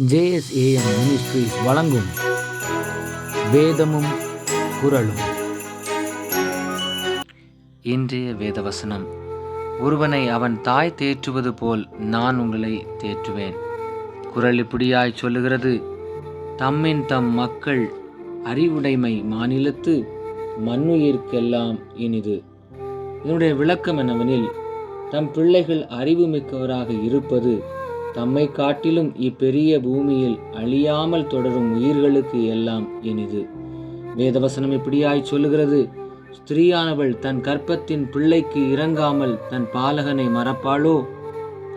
JSAM ministries வழங்கும் வேதமும் குரலும் இன்றைய வேதவசனம். ஒருவனை அவன் தாய் தேற்றுவது போல் நான் உங்களை தேற்றுவேன். குரல் இப்படியாய் சொல்லுகிறது. தம்மின் தம் மக்கள் அறிவுடைமை மாநிலத்து மண்ணுயிர்க்கெல்லாம் இனிது. இதனுடைய விளக்கம் என்னவெனில் தம் பிள்ளைகள் அறிவுமிக்கவராக இருப்பது தம்மை காட்டிலும் இப்பெரிய பூமியில் அழியாமல் தொடரும் உயிர்களுக்கு எல்லாம் இனிது. வேதவசனம் இப்படியாய் சொல்லுகிறது. ஸ்திரீயானவள் தன் கற்பத்தின் பிள்ளைக்கு இறங்காமல் தன் பாலகனை மறப்பாளோ?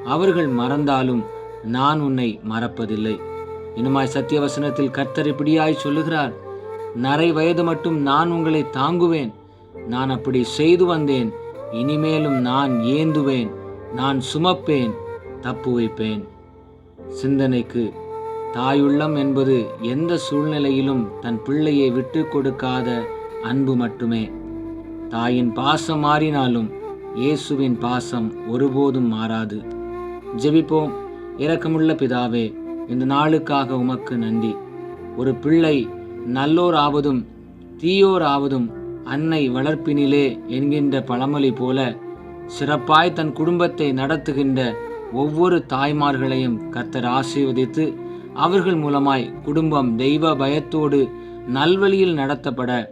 அவர்கள் மறந்தாலும் நான் உன்னை மறப்பதில்லை. இனிமாய் சத்தியவசனத்தில் கர்த்தர் இப்படியாய் சொல்லுகிறார். நரை வயது மட்டும் நான் உங்களை தாங்குவேன். நான் அப்படி செய்து வந்தேன். இனிமேலும் நான் ஏந்துவேன். நான் சுமப்பேன். தப்பு வைப்பேன் சிந்தனைக்கு தாயுள்ளம் என்பது எந்த சூழ்நிலையிலும் தன் பிள்ளையை விட்டு கொடுக்காத அன்பு மட்டுமே. தாயின் பாசம் மாறினாலும் இயேசுவின் பாசம் ஒருபோதும் மாறாது. ஜெபிப்போம். இரக்கமுள்ள பிதாவே இந்த நாளுக்காக உமக்கு நன்றி. ஒரு பிள்ளை நல்லோராவதும் தீயோராவதும் அன்னை வளர்ப்பினிலே என்கின்ற பழமொழி போல சிறப்பாய் தன் குடும்பத்தை நடத்துகின்ற ஒவ்வொரு தாய்மார்களையும் கர்த்தர் ஆசீர்வதித்து அவர்கள் மூலமாய் குடும்பம் தெய்வ பயத்தோடு நல்வழியில் நடத்தப்பட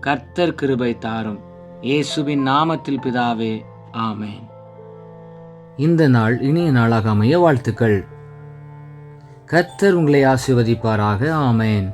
கர்த்தர் கிருபை தாரும். இயேசுவின் நாமத்தில் பிதாவே ஆமேன். இந்த நாள் இனிய நாளாக அமைய வாழ்த்துக்கள். கர்த்தர் உங்களை ஆசீர்வதிப்பாராக ஆமேன்.